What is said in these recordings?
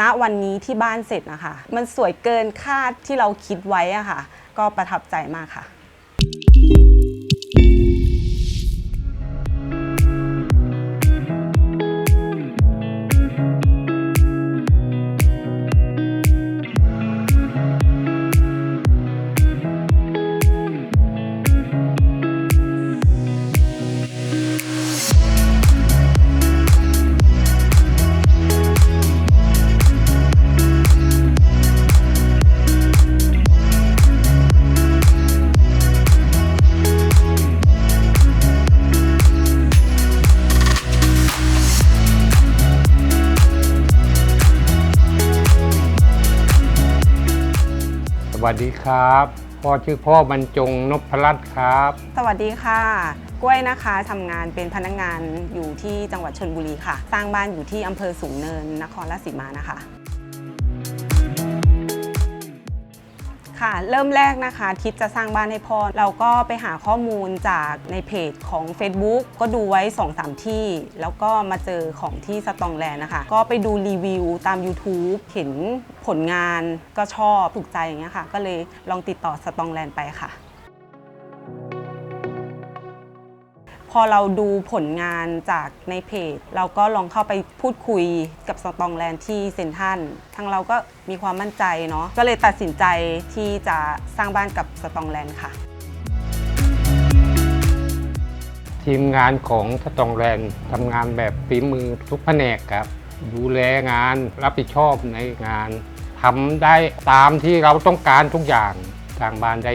ณวันนี้ที่บ้านเสร็จนะคะ มันสวยเกินคาดที่เราคิดไว้อะค่ะ ก็ประทับใจมากค่ะ วัสดีครับพ่อชื่อพ่อบรรจงนพรัตน์ครับ สวัสดีค่ะ กล้วยนะคะทำงานเป็นพนักงานอยู่ที่จังหวัดชนบุรีค่ะ สร้างบ้านอยู่ที่อำเภอสูงเนินนครราชสีมานะคะ ค่ะ เริ่มแรกนะคะ คิดจะสร้างบ้านให้พ่อ เราก็ไปหาข้อมูลจากในเพจของ Facebook ก็ดูไว้ 2-3 ที่ แล้วก็มาเจอของที่สตองแลนนะคะ ก็ไปดูรีวิวตาม YouTube เห็นผลงานก็ชอบถูกใจอย่างเงี้ยค่ะ ก็เลยลองติดต่อสตองแลนไปค่ะ พอเราดูผลงานจากในเพจ เราก็ลองเข้าไปพูดคุยกับสตองแลนด์ที่เซนทันทางเราก็มีความมั่นใจเนาะก็เลยตัดสินใจที่จะสร้างบ้านกับสตองแลนด์ค่ะ ทีมงานของสตองแลนด์ทำงานแบบฝีมือทุกแผนกครับ ดูแลงานรับผิดชอบในงานทำได้ตามที่เราต้องการทุกอย่าง ทางบ้านได้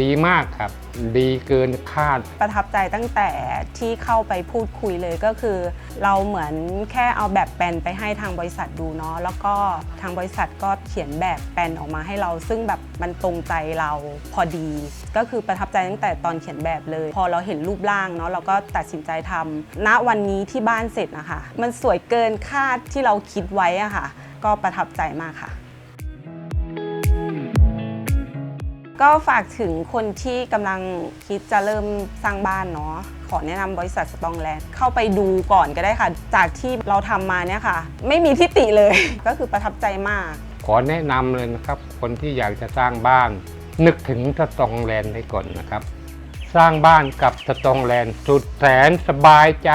ดีมากครับ ดีเกินคาด ประทับใจตั้งแต่ที่เข้าไปพูดคุยเลยก็คือ เราเหมือนแค่เอาแบบแปลนไปให้ทางบริษัทดูเนาะแล้วก็ทางบริษัทก็เขียนแบบแปลนออกมาให้เรา ซึ่งแบบมันตรงใจเราพอดี ก็คือประทับใจตั้งแต่ตอนเขียนแบบเลย พอเราเห็นรูปร่างเนาะเราก็ตัดสินใจทำณวันนี้ที่บ้านเสร็จนะคะมันสวยเกินคาดที่เราคิดไว้อะค่ะ ก็ประทับใจมากค่ะ ก็ฝากถึงคนที่กำลังคิดจะเริ่มสร้างบ้านเนาะขอแนะนำบริษัทสตองแลนด์เข้าไปดูก่อนก็ได้ค่ะ จากที่เราทำมาเนี่ยค่ะ ไม่มีทิฏฐิเลย ก็คือประทับใจมาก ขอแนะนำเลยนะครับ คนที่อยากจะสร้างบ้าน นึกถึงสตองแลนด์ไว้ก่อนนะครับ สร้างบ้านกับสตองแลนด์สุดแสนสบายใจ